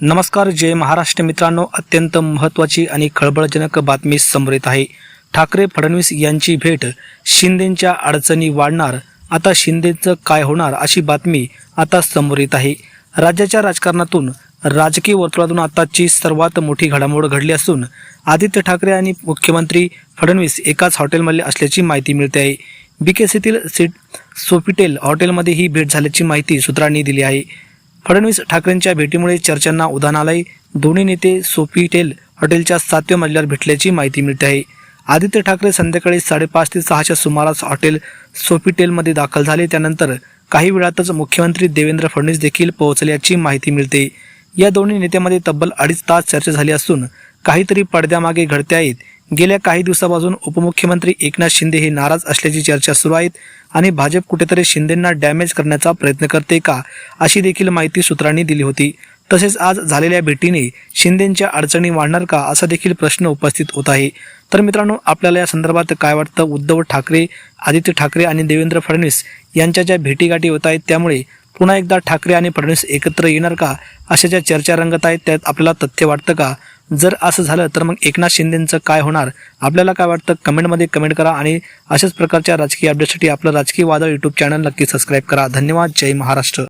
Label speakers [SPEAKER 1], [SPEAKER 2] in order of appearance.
[SPEAKER 1] नमस्कार जय महाराष्ट्र मित्रांनो. अत्यंत महत्त्वाची आणि खळबळजनक बातमी समोर येत आहे. ठाकरे फडणवीस यांची भेट शिंदेंच्या अडचणी वाढणार आता शिंदेचं काय होणार अशी बातमी आता समोर येत आहे. राज्याच्या राजकारणातून राजकीय वर्तुळातून आताची सर्वात मोठी घडामोड घडली असून आदित्य ठाकरे आणि मुख्यमंत्री फडणवीस एकाच हॉटेलमध्ये असल्याची माहिती मिळते आहे. बीकेसीतील सीट सोपिटेल हॉटेलमध्ये ही भेट झाल्याची माहिती सूत्रांनी दिली आहे. फडणवीस ठाकरेंच्या भेटीमुळे चर्चांना उधाण आलंय दोन्ही नेते सोपीटेल हॉटेलच्या सातव्या मजल्यावर भेटल्याची माहिती मिळते आहे. आदित्य ठाकरे संध्याकाळी साडेपाच ते सहाच्या सुमारास हॉटेल सोपीटेलमध्ये दाखल झाले. त्यानंतर काही वेळातच मुख्यमंत्री देवेंद्र फडणवीस देखील पोहोचल्याची माहिती मिळते. या दोन्ही नेत्यामध्ये तब्बल अडीच तास चर्चा झाली असून काहीतरी पडद्यामागे घडते आहेत. गेल्या काही दिवसापासून उपमुख्यमंत्री एकनाथ शिंदे हे नाराज असल्याची चर्चा सुरू आहेत आणि भाजप कुठेतरी शिंदेंना डॅमेज करण्याचा प्रयत्न करते का अशी देखील माहिती सूत्रांनी दिली होती. तसेच आज झालेल्या भेटीने शिंदेंच्या अडचणी वाढणार का असा देखील प्रश्न उपस्थित होत आहे. तर मित्रांनो आपल्याला या संदर्भात काय वाटतं? उद्धव ठाकरे आदित्य ठाकरे आणि देवेंद्र फडणवीस यांच्या ज्या भेटीगाठी होत आहेत त्यामुळे पुन्हा एकदा ठाकरे आणि फडणवीस एकत्र येणार का अशा ज्या चर्चा रंगत आहेत त्यात आपल्याला तथ्य वाटतं का? जर असं झालं तर मग एकनाथ शिंदेंचं काय होणार? आपल्याला काय वाटतं? कमेंटमध्ये कमेंट करा आणि अशाच प्रकारच्या राजकीय अपडेटसाठी आपलं राजकीय वादळ यूट्यूब चॅनल नक्की सबस्क्राईब करा. धन्यवाद. जय महाराष्ट्र.